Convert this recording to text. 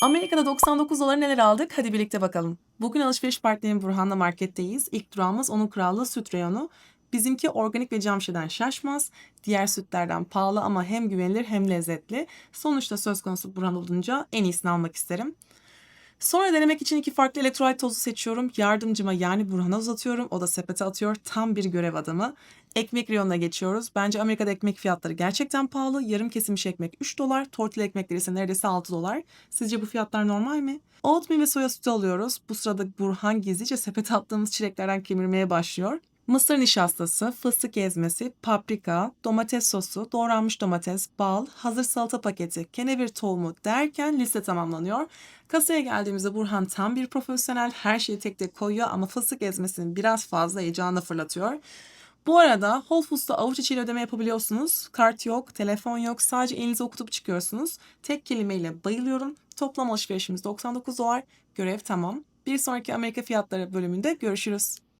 Amerika'da 99 dolara neler aldık? Hadi birlikte bakalım. Bugün alışveriş partnerim Burhan'la marketteyiz. İlk durağımız onun krallığı süt reyonu. Bizimki organik ve cam şişeden şaşmaz. Diğer sütlerden pahalı ama hem güvenilir hem lezzetli. Sonuçta söz konusu Burhan olunca en iyisini almak isterim. Sonra denemek için iki farklı elektrolit tozu seçiyorum. Yardımcıma yani Burhan'a uzatıyorum. O da sepete atıyor. Tam bir görev adamı. Ekmek reyonuna geçiyoruz. Bence Amerika'da ekmek fiyatları gerçekten pahalı. Yarım kesilmiş ekmek 3 dolar. Tortilla ekmekleri ise neredeyse 6 dolar. Sizce bu fiyatlar normal mi? Oatmeal ve soya sütü alıyoruz. Bu sırada Burhan gizlice sepete attığımız çileklerden kemirmeye başlıyor. Mısır nişastası, fıstık ezmesi, paprika, domates sosu, doğranmış domates, bal, hazır salata paketi, kenevir tohumu derken liste tamamlanıyor. Kasaya geldiğimizde Burhan tam bir profesyonel her şeyi tek tek koyuyor ama fıstık ezmesini biraz fazla heyecanla fırlatıyor. Bu arada Whole Foods'ta avuç içiyle ödeme yapabiliyorsunuz. Kart yok, telefon yok. Sadece elinize okutup çıkıyorsunuz. Tek kelimeyle bayılıyorum. Toplam alışverişimiz 99 dolar. Görev tamam. Bir sonraki Amerika fiyatları bölümünde görüşürüz.